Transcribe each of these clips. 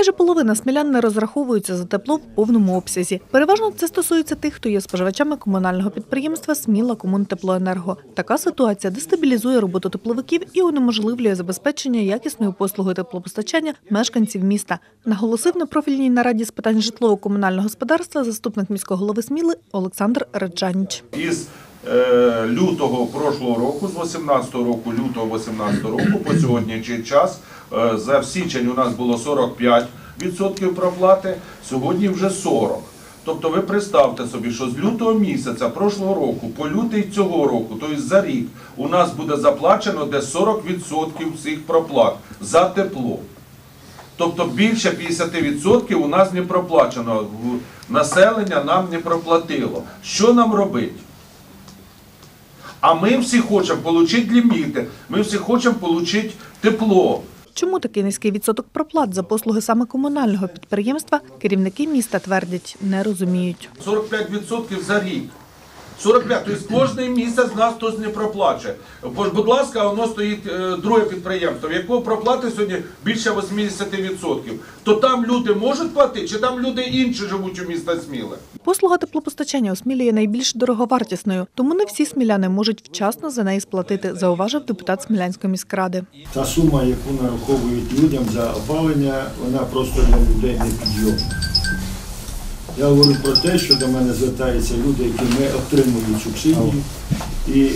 Майже половина смілян не розраховуються за тепло в повному обсязі. Переважно це стосується тих, хто є споживачами комунального підприємства Сміла Комунтеплоенерго. Така ситуація дестабілізує роботу тепловиків і унеможливлює забезпечення якісної послуги теплопостачання мешканців міста. Наголосив на профільній нараді з питань житлово-комунального господарства заступник міського голови Сміли Олександр Реджаніч. Лютого прошлого року, з 18 року, лютого 18 року, по сьогоднішній час, е, за січень у нас було 45% проплати, сьогодні вже 40. Тобто ви представте собі, що з лютого місяця прошлого року по лютий цього року, тобто за рік, у нас буде заплачено десь 40% всіх проплат за тепло. Тобто більше 50% у нас не проплачено. Населення нам не проплатило. Що нам робити? А ми всі хочемо отримати ліміти, ми всі хочемо отримати тепло. Чому такий низький відсоток проплат за послуги саме комунального підприємства керівники міста твердять, не розуміють. 45% за рік. 45, тобто кожен місяць нас хтось не проплачує. Бо ж, Будь ласка, воно стоїть е, друге підприємство, в якого проплати сьогодні більше 80%. То там люди можуть платити, чи там люди інші живуть у міста Сміле? Послуга теплопостачання у Смілі є найбільш дороговартісною, тому не всі сміляни можуть вчасно за неї сплатити, зауважив депутат Смілянської міськради. Та сума, яку нараховують людям за опалення, вона просто для людей не підйомна. Я говорю про те, що до мене звертаються люди, які не отримують субсидію, і е,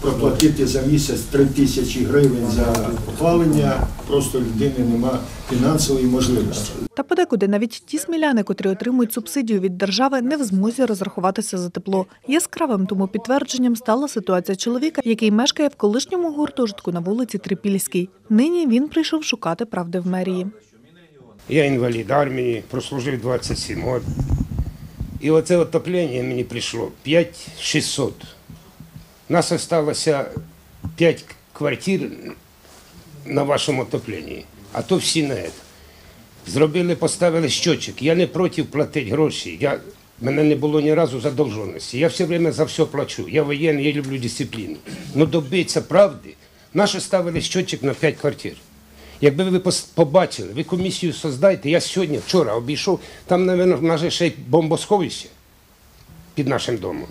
проплатити за місяць 3 тисячі гривень за опалення, просто людини нема фінансової можливості. Та подекуди навіть ті сміляни, котрі отримують субсидію від держави, не в змозі розрахуватися за тепло. Яскравим тому підтвердженням стала ситуація чоловіка, який мешкає в колишньому гуртожитку на вулиці Трипільській. Нині він прийшов шукати правди в мерії. Я інвалід армії, прослужив 27 років. І оце отоплення мені прийшло 5600. Нас залишилося 5 квартир на вашому отопленні, а то всі на це. Зробили, поставили щочик. Я не проти платити гроші. Я, мене не було ні разу задовженості. Я все время за все плачу. Я воєнний, я люблю дисципліну. Ну добитися правди, наші ставили щочик на 5 квартир. Якби ви побачили, ви комісію создайте. Я сьогодні, вчора обійшов, там, мабуть, в нас ще й бомбосховище під нашим домом.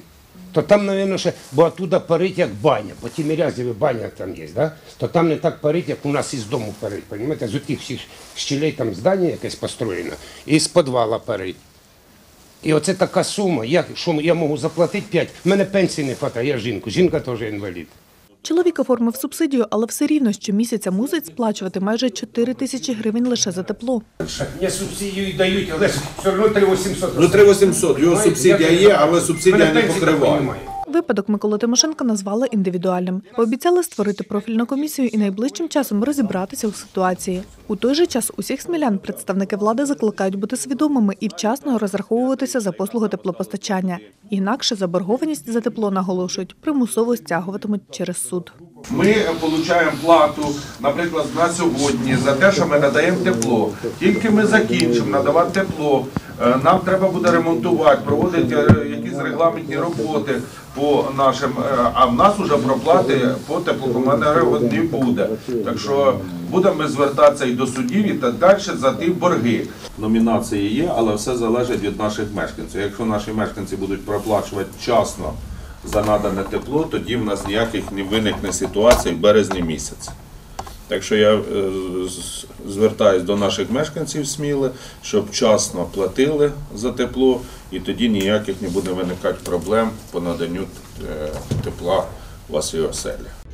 То там, мабуть, ще, бо оттуда парить як баня, по Тімірязєві баня там є, да? то там не так парить, як у нас із дому парить, розумієте? З отих всіх щілей там здання якесь построєно, і з підвала парить. І оце така сума, як, що я можу заплатити 5, в мене пенсії не вистачає, я жінку, жінка теж інвалід. Чоловік оформив субсидію, але все рівно щомісяця мусить сплачувати майже 4 тисячі гривень лише за тепло. Мені субсидію дають, але все одно 3800. Ну 3800, його субсидія є, але субсидія не покриває. Випадок Миколи Тимошенка назвали індивідуальним. Пообіцяли створити профільну комісію і найближчим часом розібратися у ситуації. У той же час усіх смілян представники влади закликають бути свідомими і вчасно розраховуватися за послуги теплопостачання. Інакше заборгованість за тепло наголошують, примусово стягуватимуть через суд. Ми отримуємо плату, наприклад, на сьогодні за те, що ми надаємо тепло. Тільки ми закінчимо надавати тепло. е, Нам треба буде ремонтувати, проводити якісь регламентні роботи по нашим, е, а в нас вже проплати по теплокомуненерго не буде. Так що будемо звертатися і до судів, і так далі за ті борги. Номінації є, але все залежить від наших мешканців. Якщо наші мешканці будуть проплачувати вчасно за надане тепло, тоді в нас ніяких не виникне ситуацій в березні місяці. Так що я е, з- звертаюсь до наших мешканців сміли, щоб вчасно платили за тепло, і тоді ніяких не буде виникати проблем по наданню е, тепла у вас і оселі.